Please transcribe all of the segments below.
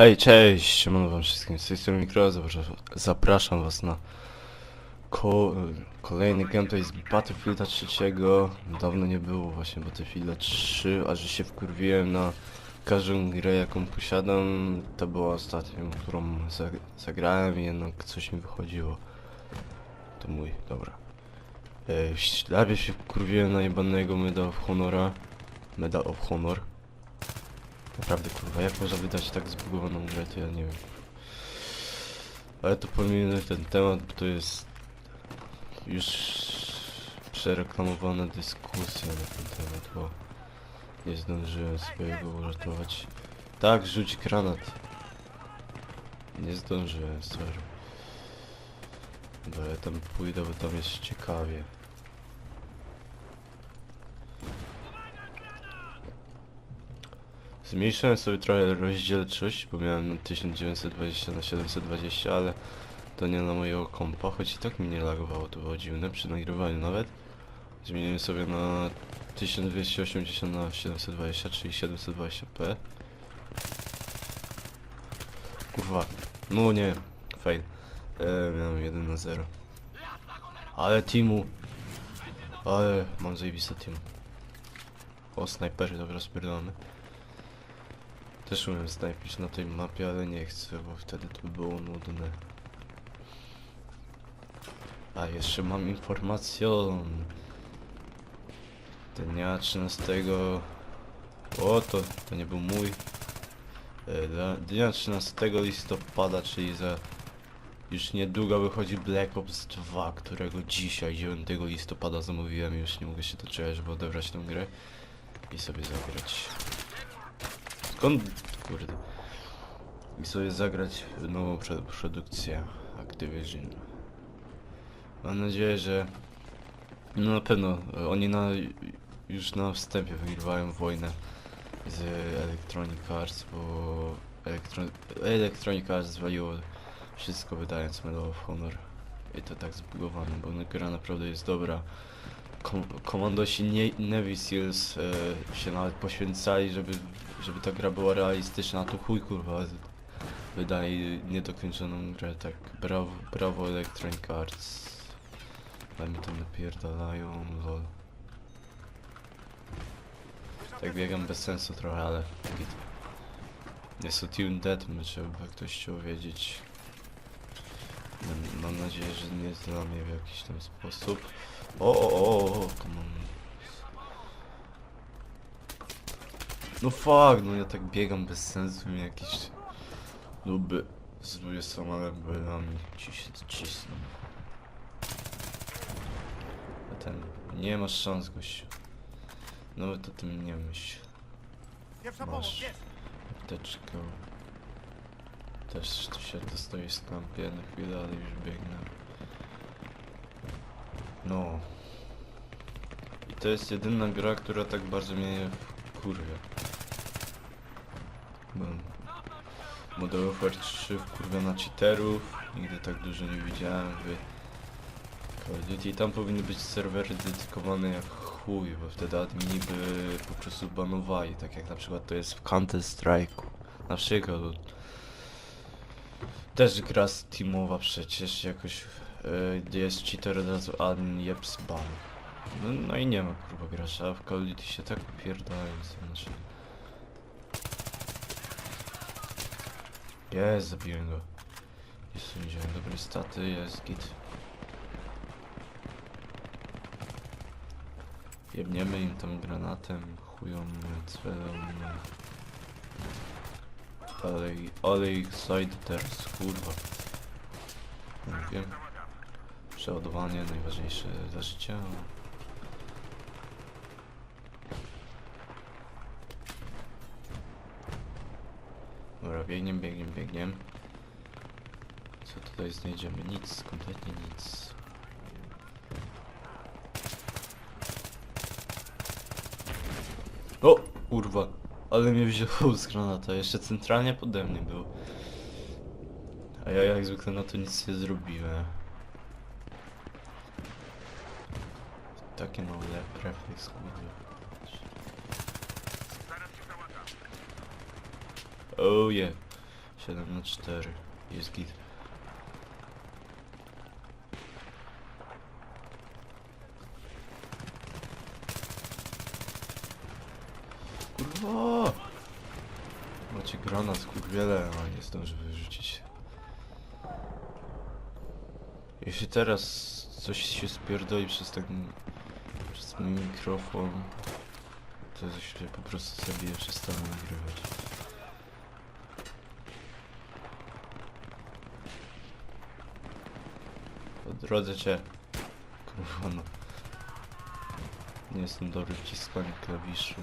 Hej, cześć, siemano wam wszystkim, z tej strony Mikro, zapraszam, was na ko kolejny gameplay z Battlefielda 3. Dawno nie było właśnie Battlefielda 3, a że się wkurwiłem na każdą grę jaką posiadam, to była ostatnią, którą zag zagrałem i jednak coś mi wychodziło. To mój, dobra. E, ślepie się wkurwiłem na jebanego Medal of Honora. Medal of Honor. Naprawdę kurwa, jak można wydać tak zbugowaną grę, to ja nie wiem. Ale to pominę ten temat, bo to jest już przereklamowana dyskusja na ten temat, bo nie zdążyłem swojego uratować. Tak, rzuć granat. Nie zdążyłem, sorry. Bo ja tam pójdę, bo tam jest ciekawie. Zmniejszyłem sobie trochę rozdzielczość, bo miałem na 1920 na 720, ale to nie na mojego kompa, choć i tak mi nie lagowało, to było dziwne przy nagrywaniu nawet. Zmieniłem sobie na 1280 na 720, czyli 720p. Kurwa, no nie, fail. E, miałem 1 na 0. Ale teamu, ale mam zajebisty team. O, snajpery, dobra, spierdolamy. Też umiem snajpić na tej mapie, ale nie chcę, bo wtedy to by było nudne. A jeszcze mam informację. Dnia 13. O, to, to nie był mój. E, Dnia 13 listopada, czyli za już niedługo wychodzi Black Ops 2, którego dzisiaj, 9 listopada zamówiłem. Już nie mogę się doczekać, żeby odebrać tę grę i sobie zagrać. Skąd, kurde, i sobie zagrać nową produkcję Activision. Mam nadzieję, że no na pewno e, oni na, już na wstępie wygrywają wojnę z Electronic Arts, bo Elektro Electronic Arts zwaliło wszystko wydając Medal of Honor i to tak zbugowane, bo gra naprawdę jest dobra. Kom komandosi Navy Seals e, się nawet poświęcali, żeby, żeby ta gra była realistyczna, a tu chuj kurwa wydaje niedokończoną grę, tak brawo, brawo Electronic Arts. Ale mi tam napierdalają, lol. Tak biegam bez sensu trochę, ale git. Jest to Tune Deathmatch, jakby ktoś chciał wiedzieć. Mam, nadzieję, że nie zlamię w jakiś tam sposób. O, o, o, o, come on. No fuck, no ja tak biegam bez sensu, mi jakieś luby z 20 belami cis, cisną. A ten, nie masz szans gościu. No to tym nie myśl. Masz apteczkę. Też tu się dostoi z kampie na chwilę, ale już biegnę. No. I to jest jedyna gra, która tak bardzo mnie wkurwia. Bo Modern Warfare 3 wkurwia na cheaterów. Nigdy tak dużo nie widziałem w Call of Duty. Tam powinny być serwery dedykowane jak chuj, bo wtedy admini by po prostu banowali, tak jak na przykład to jest w Counter Strike'u. Na przykład. Też gra Steamowa przecież jakoś yy, jest cheater od razu admin jeps ban. No, no i nie ma kurwa gracza, w Call of Duty się tak co znaczy. Jest, zabiłem go. Jest wziąłem dobre staty, jest git. Jebniemy im tam granatem, chują, celem. Olej, olej side teraz, kurwa. Nie wiem. Przeładowanie najważniejsze dla życia. Dobra, biegiem, biegiem, biegiem. Co tutaj znajdziemy? Nic, kompletnie nic. O, kurwa. Ale mnie wziął z granata, jeszcze centralnie pode mnie był. A ja jak zwykle na to nic nie zrobiłem. Takie no le- refleks, kurwa. Oh yeah. 7 na 4. Jest git. Kurwa! Macie granat, kurwiele, a nie zdąży wyrzucić. Jeśli teraz coś się spierdoli przez ten... przez ten mikrofon, to się po prostu zabiję, przestanę nagrywać. Drodze cię. Kurwa no. Nie jestem dobry w wciskaniu klawiszy.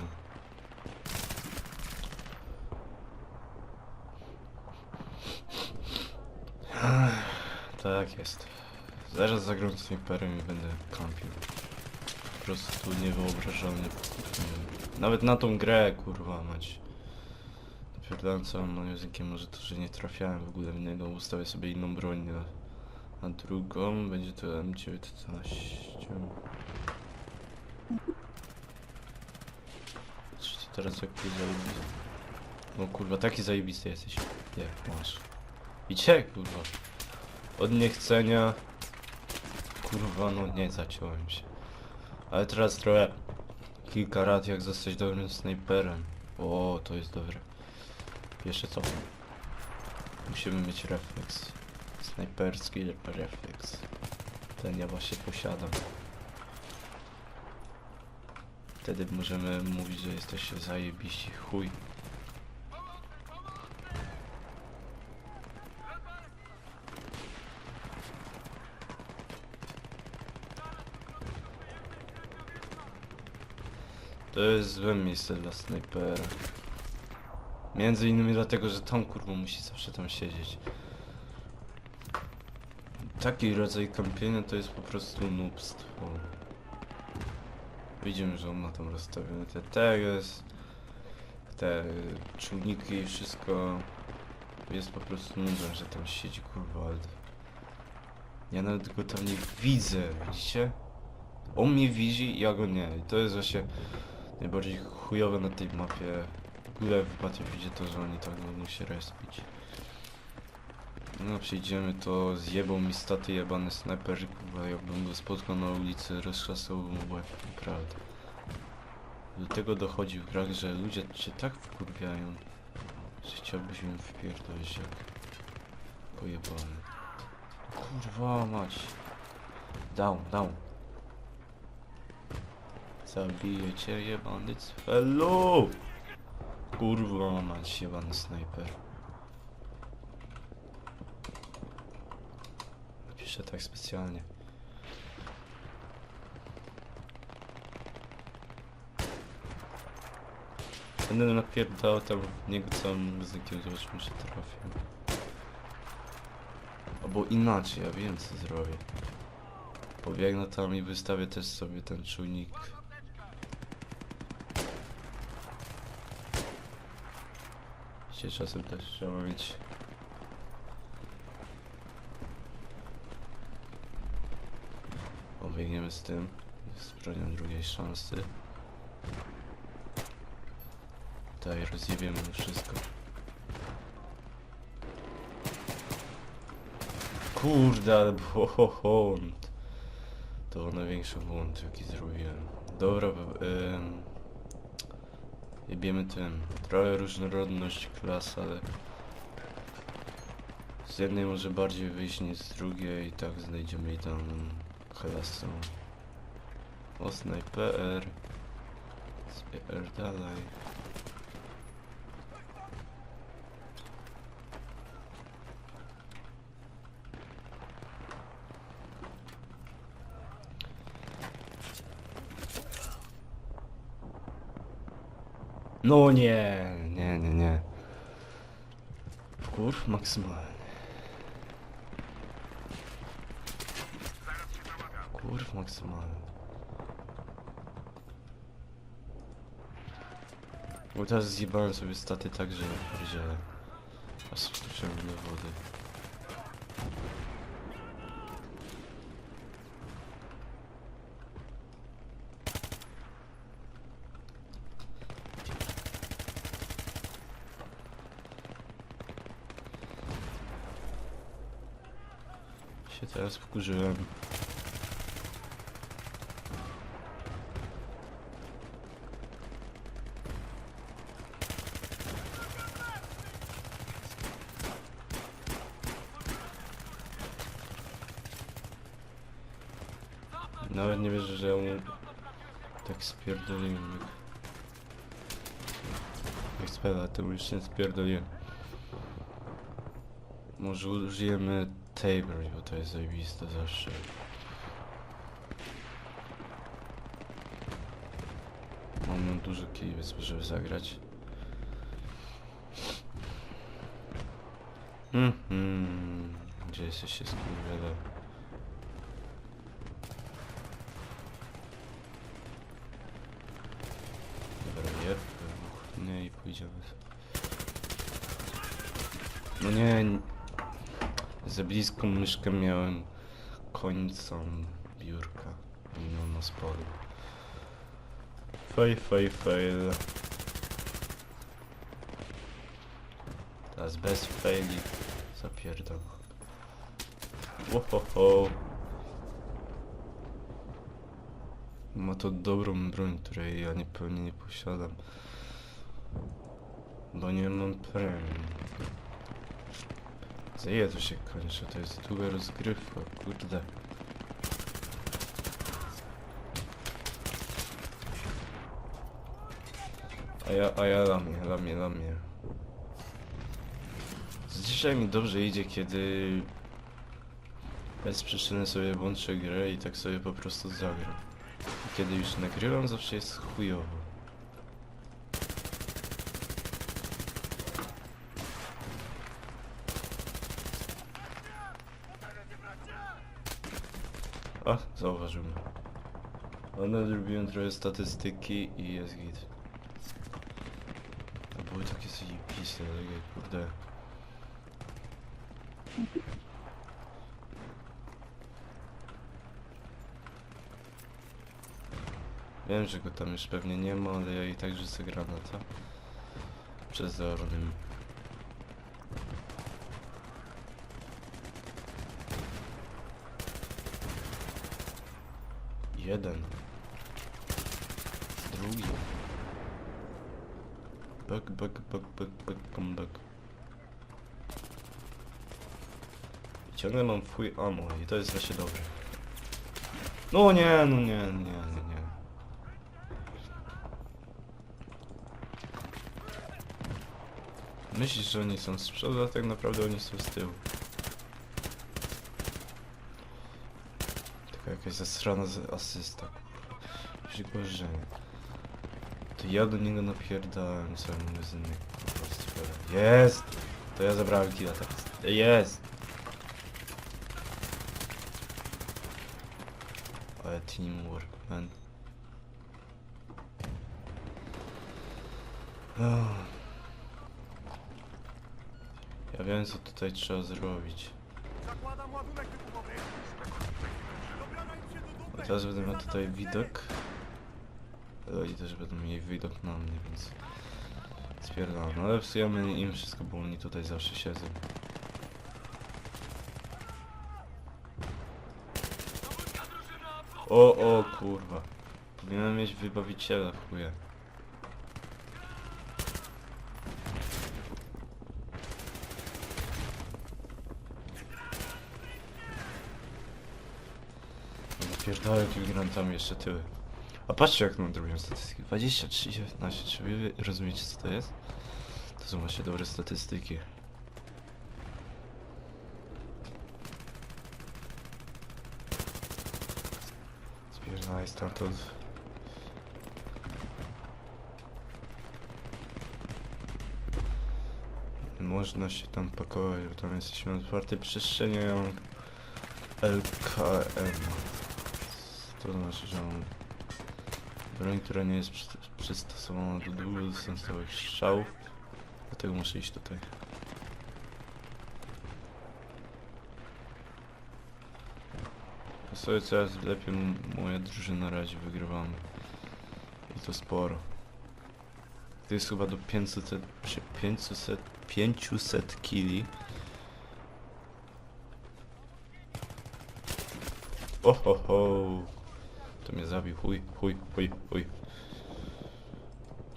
Tak jest. Zaraz zagram snajperem i będę kampił. Po prostu niewyobrażalnie. Nawet na tą grę, kurwa mać. Napierdałem całym moim językiem, może to, że nie trafiałem w ogóle w niego. Ustawię sobie inną broń na, na drugą. Będzie to M19. Czy ty teraz jak ty zajebisty? No kurwa, taki zajebisty jesteś. Nie, masz. Idzie, kurwa. Od niechcenia. Kurwa, no nie zaciąłem się. Ale teraz trochę kilka rad jak zostać dobrym snajperem. O, to jest dobre. Jeszcze co? Musimy mieć refleks. Snajperski refleks. Ten ja właśnie posiadam. Wtedy możemy mówić, że jesteście zajebiści chuj. To jest złe miejsce dla snajpera. Między innymi dlatego, że tam kurwa musi zawsze tam siedzieć. Taki rodzaj kampienia to jest po prostu nubstwo. Widzimy, że on ma tam rozstawione te teges, te czujniki i wszystko. Jest po prostu nudne, że tam siedzi kurwa. Ja nawet go tam nie widzę, widzicie? On mnie widzi, ja go nie. I to jest właśnie najbardziej chujowe na tej mapie. W ogóle w Battlefieldzie to, że oni tak mogą się respić. No przyjdziemy, to zjebał mi staty jebany snajper, kurwa, jakbym go spotkał na ulicy, roztrzasnąłbym mu łeb, naprawdę. Do tego dochodzi w grach, że ludzie cię tak wkurwiają, że chciałbyś im wpierdolić jak pojebany. Kurwa mać. Down, down. Zabiję cię jebany! Kurwa mać jebany snajper. Piszę tak specjalnie. Będę napierdał tam niego całym muzykiem, zobaczmy czy trafię. Albo inaczej, ja wiem co zrobię. Pobiegnę tam i wystawię też sobie ten czujnik. Się czasem też trzeba mieć. Pobiegniemy z tym. Z bronią drugiej szansy. Tutaj rozjebiemy wszystko. Kurde, ale błąd. To największy błąd, jaki zrobiłem. Dobra, ym, jebiemy tym. Trochę różnorodność klas, ale z jednej może bardziej wyjść niż z drugiej i tak znajdziemy idealną klasę. O snajper. Snajper dalej. No nie, nie, nie, nie. Kurw maksymalny. Kurw maksymalny. Bo teraz zjebałem sobie staty tak, że pierdzielę. Aż wskoczyłem do wody. Się teraz wkurzyłem. Jak spela, to już nie spierdoliłem. Może użyjemy Tabor, bo to jest zajebiste zawsze. Mamy dużo kij, żeby zagrać. Mhm. Gdzie jesteście skurwiele? Dobra, jeb, wybuchnie i pójdziemy. No nie, za bliską myszkę miałem końcą biurka, mimo sporu. Fail, fail, fail. Teraz bez faili zapierdam. Ohoho. Ma to dobrą broń, której ja nie pewnie nie posiadam. Bo nie mam premium. Za to się kończy? To jest długa rozgrywka, kurde. A ja, a ja lamię, lamię, lamię. Z Dzisiaj mi dobrze idzie, kiedy bez przyczyny sobie włączę grę i tak sobie po prostu zagram. Kiedy już nagrywam, zawsze jest chujowo. A, zauważyłem. Ale zrobiłem trochę statystyki i jest git. To były takie zajebiste, takie kurde. Wiem, że go tam już pewnie nie ma, ale ja i tak rzucę granata. Przez Ornym. Jeden. Drugi. Bug, bug, bug, bug, bug, come back. I Ciągle mam fuj ammo i to jest właśnie dobre. No nie, no nie, nie, nie, nie. Myślisz, że oni są z przodu, a tak naprawdę oni są z tyłu. Tylko jakaś zasrana asysta. Już gorzej. To ja do niego napierdałem cały magazynek. po prostu. Jest! To ja zabrałem killa teraz. Jest! Ale teamwork, man. Ja wiem co tutaj trzeba zrobić. Zakładam ładunek wybuchowy. Dobrana im się do A dupy. Teraz będę miał tutaj widok. Oni też będą mieli widok na mnie, więc spierdalam. No ale psujemy im wszystko, bo oni tutaj zawsze siedzą. O, o kurwa. Powinienem mieć wybawiciela w chuje. Napierdalę jakimi grantami jeszcze tyły. A patrzcie jak mam drugą statystykę. 23, 19. Czy wy rozumiecie co to jest? To są właśnie dobre statystyki. Spierdalaj stamtąd. Można się tam pakować, bo tam jesteśmy na otwartej przestrzeni, LKM. To znaczy, że mam broń, która nie jest przy- przystosowana do długodystansowych strzałów. Dlatego muszę iść tutaj. sobie coraz lepiej moja drużyna razi, wygrywamy. I to sporo. To jest chyba do 500, przy 500, 500 kili. Oho, ho. To mnie zabił, chuj, chuj, chuj, chuj.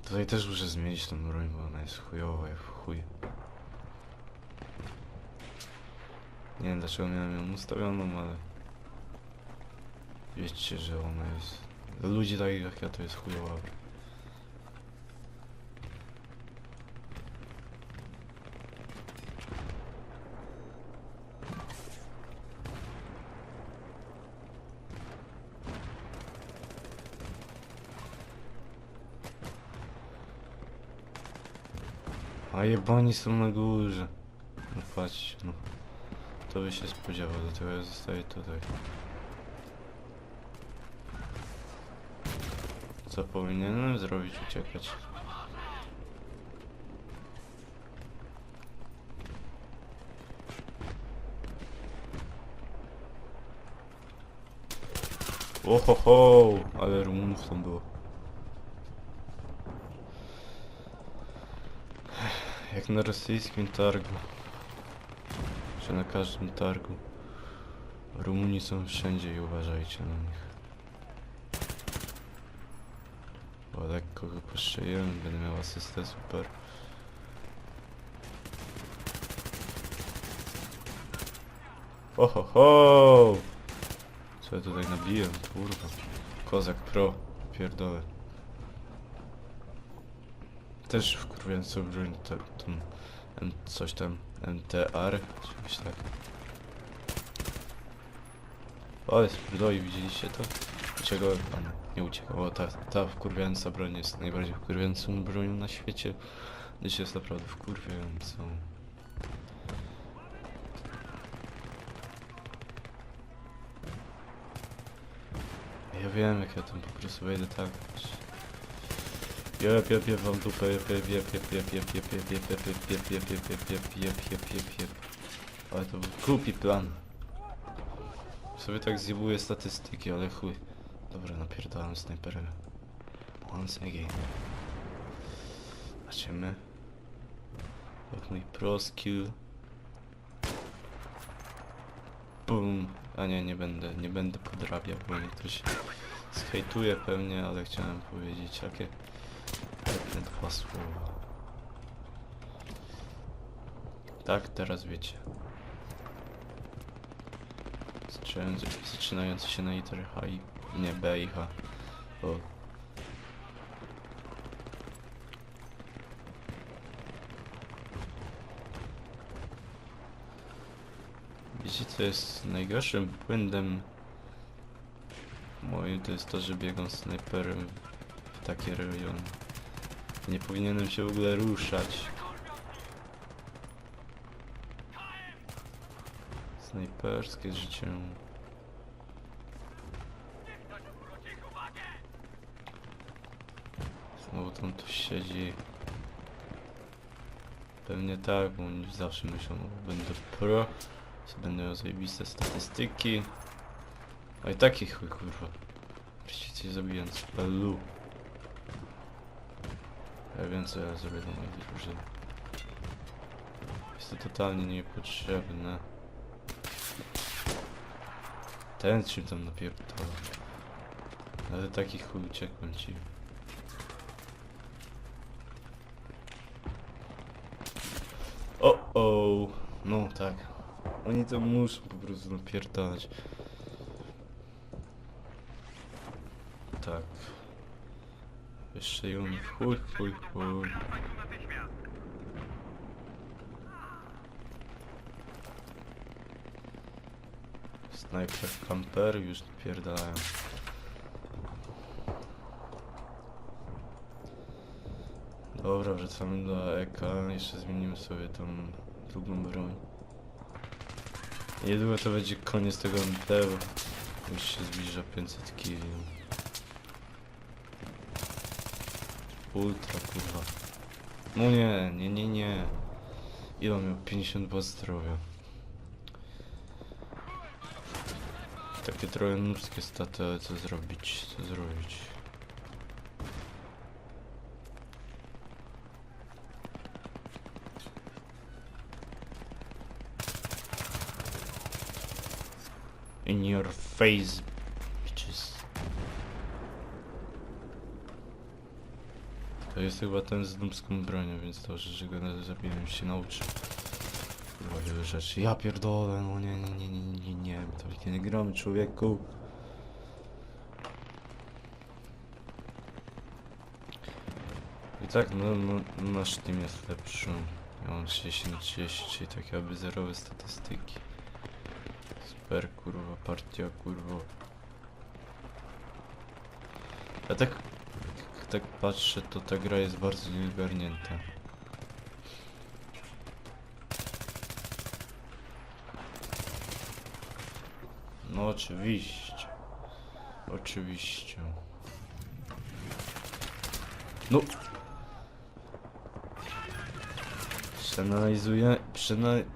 Tutaj też muszę zmienić tą broń, bo ona jest chujowa jak chuj. Nie wiem dlaczego miałem ją ustawioną, ale... Wiecie, że ona jest... Dla ludzi takich jak ja to jest chujowa. A jebani są na górze. No patrzcie, no. To by się spodziewał, dlatego ja zostaję tutaj. Co powinienem zrobić? Uciekać. Ohoho, ale Rumunów tam było. Jak na rosyjskim targu. Czy na każdym targu. Rumuni są wszędzie i uważajcie na nich. Bo lekko go postrzeliłem, będę miał asystę, super. Oho ho! Co ja tutaj nabiłem, kurwa. Kozak pro, pierdolę. Też wkurwiającą broń, to, tą, coś tam, MTR, czy tak. O, jest pierdoli, widzieliście to? Czego pan nie uciekał? O, ta, ta wkurwiająca broń jest najbardziej wkurwiającą bronią na świecie. Gdyż jest naprawdę wkurwiającą. Ja wiem, jak ja tam po prostu wejdę tak. Jep, jep, jep, wam dupę, jep, jep, jep, jep, jep, jep, jep, jep, jep, jep, jep, jep, jep, jep, jep, jep, jep, jep, jep. Ale to był głupi plan. Sobie tak zjebuję statystyki, ale chuj. Dobra, napierdalam snajperem. Once again. Zobaczymy. Jak mój pro skill. Boom. A nie, nie będę, nie będę podrabiał, bo mnie ktoś zhejtuje pewnie, ale chciałem powiedzieć jakie Dwa słowa. Tak, teraz wiecie. Zaczynający, się na literę H i... Nie, B i H. O. Wiecie co jest najgorszym błędem moim to jest to, że biegam snajperem w takie rejony. Nie powinienem się w ogóle ruszać. Snajperskie życie. Znowu tam tu siedzi. Pewnie tak, bo oni zawsze myślą, że będę pro, będę miał zajebiste statystyki. I takich chuj kurwa. Wreszcie cię zabiję z. Ja wiem co ja zrobię dla mojej drużyny. Jest to totalnie niepotrzebne. Ten czym tam napierdala. Ale taki chuj uciekłem ci. O o, no tak. Oni to muszą po prostu napierdalać. Tak. Jeszcze ją chuj, chuj, chuj. Snajper kamper już napierdalają. Dobra, wracamy do EK, jeszcze zmienimy sobie tą drugą broń. Niedługo to będzie koniec tego MT, bo już się zbliża 500 kg. Nie, nie, nie, nie. Ile on miał? 52 zdrowia. Takie trochę nurskie staty, ale co zrobić? Co zrobić? In your face, chyba ten z dubską bronią, więc dobrze, że go na- zabiłem się nauczył. Kurwa, wiele rzeczy. Ja pierdolę, no nie, nie, nie, nie, nie, nie, nie, to nie gramy, człowieku. I tak, no, no, nasz team jest lepszy. Ja mam 30 na 30, czyli takie aby zerowe statystyki. Super, kurwa, partia, kurwa. Ja tak, tak patrzę, to ta gra jest bardzo nieogarnięta. No oczywiście. Oczywiście. No. Przeanalizuję,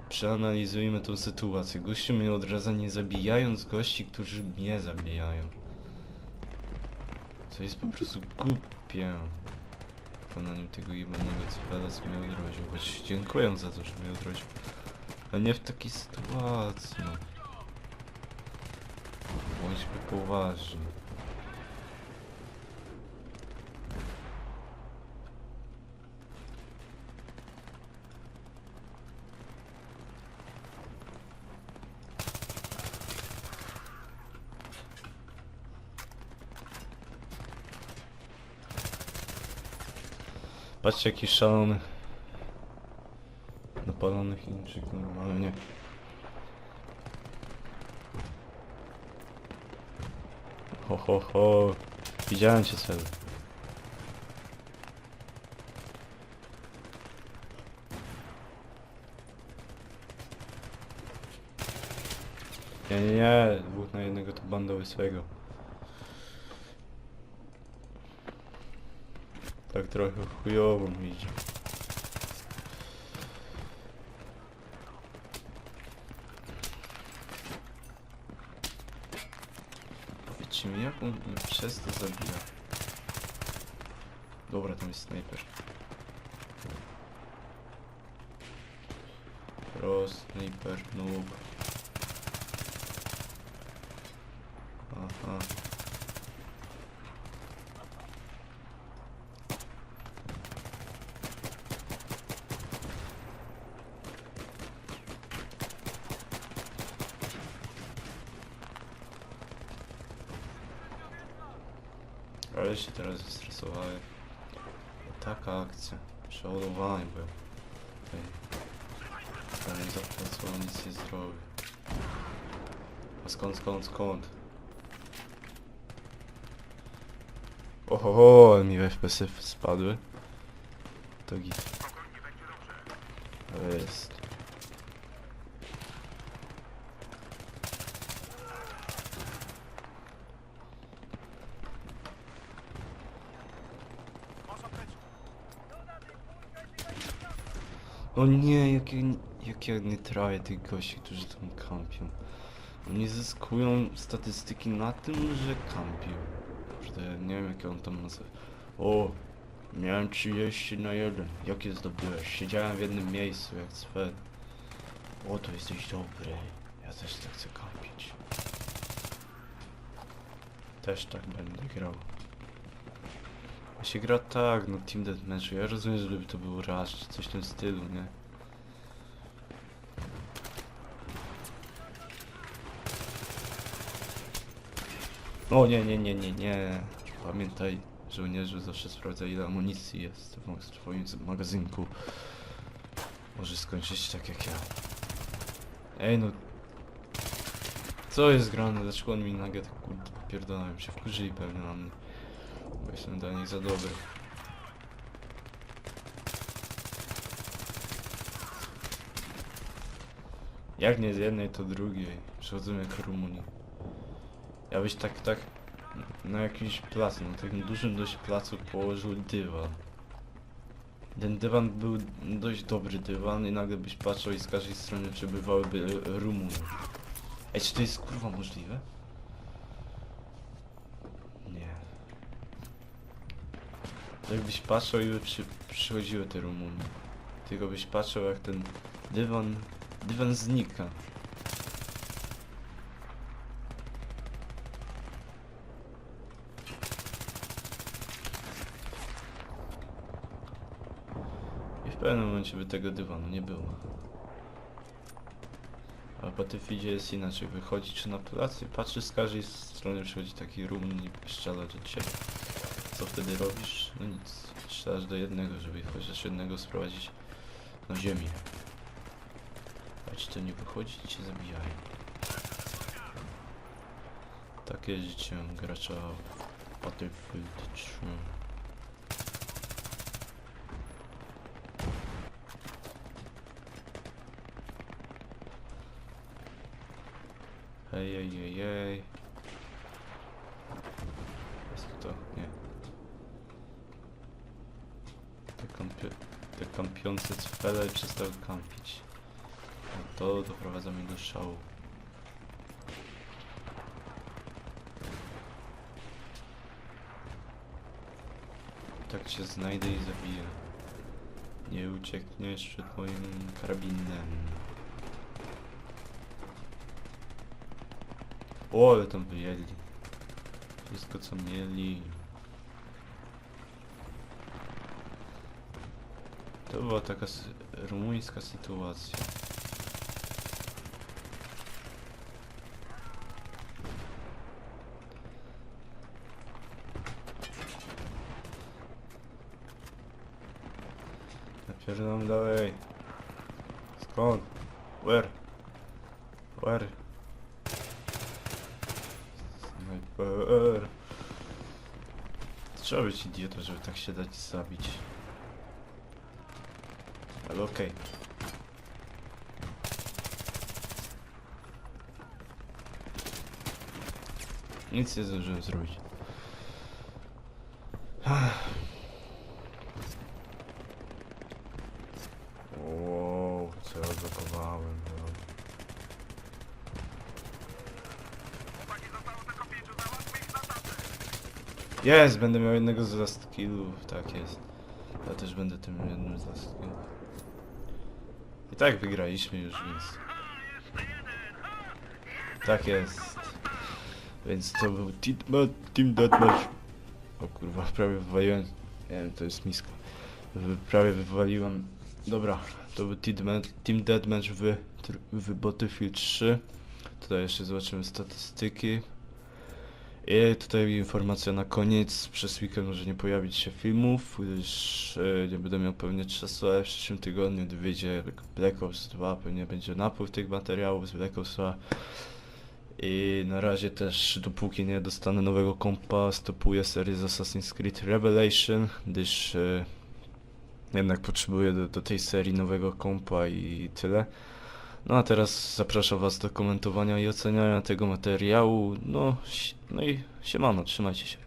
przeanalizujmy tą sytuację. Gościu mnie odradza nie zabijając gości, którzy mnie zabijają. Co jest po prostu głupie. W wykonaniu tego jebanego co mnie. Choć dziękuję za to, że mnie odrodził. Ale nie w takiej sytuacji. no. Bądźmy poważni. Patrzcie jaki szalony. Napalony Chińczyk normalnie. Ho ho ho. Widziałem cię cel. Nie, nie, nie. Dwóch na jednego to banda łysego. Tak trochę chujowo mi idzie. Powiedzcie mi, jak on mnie przez to zabija? Dobra, tam jest snajper. Pro snajper, noob. Aha. Ale się teraz zestresowałem. Taka akcja. Przeładowany był. Ej. Ale nie zapłacą, nic nie zrobił. A skąd, skąd, skąd? Oho, ale mi FPS-y spadły. To git. To jest. O nie, jak ja, jak ja nie tych gości, którzy tam kampią. Oni zyskują statystyki na tym, że kampią. Kurde, nie wiem jakie on tam nazywa. O, miałem 30 na 1. Jakie zdobyłeś? Siedziałem w jednym miejscu jak Sven. O, to jesteś dobry. Ja też tak chcę kampić. Też tak będę grał. Się gra tak, no Team Deathmatch. Ja rozumiem, żeby to był Rush czy coś w tym stylu, nie? O nie, nie, nie, nie, nie. Pamiętaj, żołnierzu, zawsze sprawdzaj ile amunicji jest w twoim magazynku. Może skończyć tak jak ja. Ej no. Co jest grane? Dlaczego on mi nagle tak kurde popierdalają się? Wkurzyli pewnie na mnie. Jestem dla nich za dobry. Jak nie z jednej, to drugiej. Przechodzą jak Rumunii. Ja byś tak, tak na jakiś plac, na takim dużym dość placu położył dywan. Ten dywan był dość dobry dywan i nagle byś patrzył i z każdej strony przybywałyby Rumuny. Ej, czy to jest kurwa możliwe? Jakbyś patrzył ile przy, przychodziły te Rumuny. Tylko byś patrzył jak ten dywan, dywan znika. I w pewnym momencie by tego dywanu nie było. A po tym feedzie jest inaczej. Wychodzi czy na plac patrzy z każdej strony przychodzi taki rumun i strzela do ciebie. Co wtedy robisz? No nic. Strzelasz do jednego, żeby chociaż jednego sprowadzić na ziemię. A ci to nie wychodzi, cię zabijają. Takie życie gracza Battlefield 3. Hej, hej, hej, hej. Jest to? Nie. Te, kampio te kampiące cfele przestały kampić. A to doprowadza mnie do szału. Tak cię znajdę i zabiję. Nie uciekniesz przed moim karabinem. O, ale tam wyjęli. Wszystko co mieli. To była taka rumuńska sytuacja. Napierdalam dalej. Skąd? Where? Where? Sniper. Trzeba być idiotą, żeby tak się dać zabić. Ale okej. Nic nie zdążyłem zrobić. Wow, co ja zakowałem, no. Jest, będę miał jednego z last killów, tak jest. Ja też będę tym jednym z last killów. I tak wygraliśmy już, więc... Tak jest. Więc to był team, Deathmatch. O kurwa, prawie wywaliłem. Nie wiem, to jest miska. Prawie wywaliłem. Dobra, to był team, Ma- team Deathmatch w, w Battlefield 3. Tutaj jeszcze zobaczymy statystyki. I tutaj informacja na koniec. Przez weekend może nie pojawić się filmów, gdyż e, nie będę miał pewnie czasu, ale w przyszłym tygodniu, gdy wyjdzie Black Ops 2, pewnie będzie napływ tych materiałów z Black Ops 2. I na razie też, dopóki nie dostanę nowego kompa, stopuję serię z Assassin's Creed Revelation, gdyż e, jednak potrzebuję do, do tej serii nowego kompa i tyle. No a teraz zapraszam Was do komentowania i oceniania tego materiału. No, no i siemano, trzymajcie się.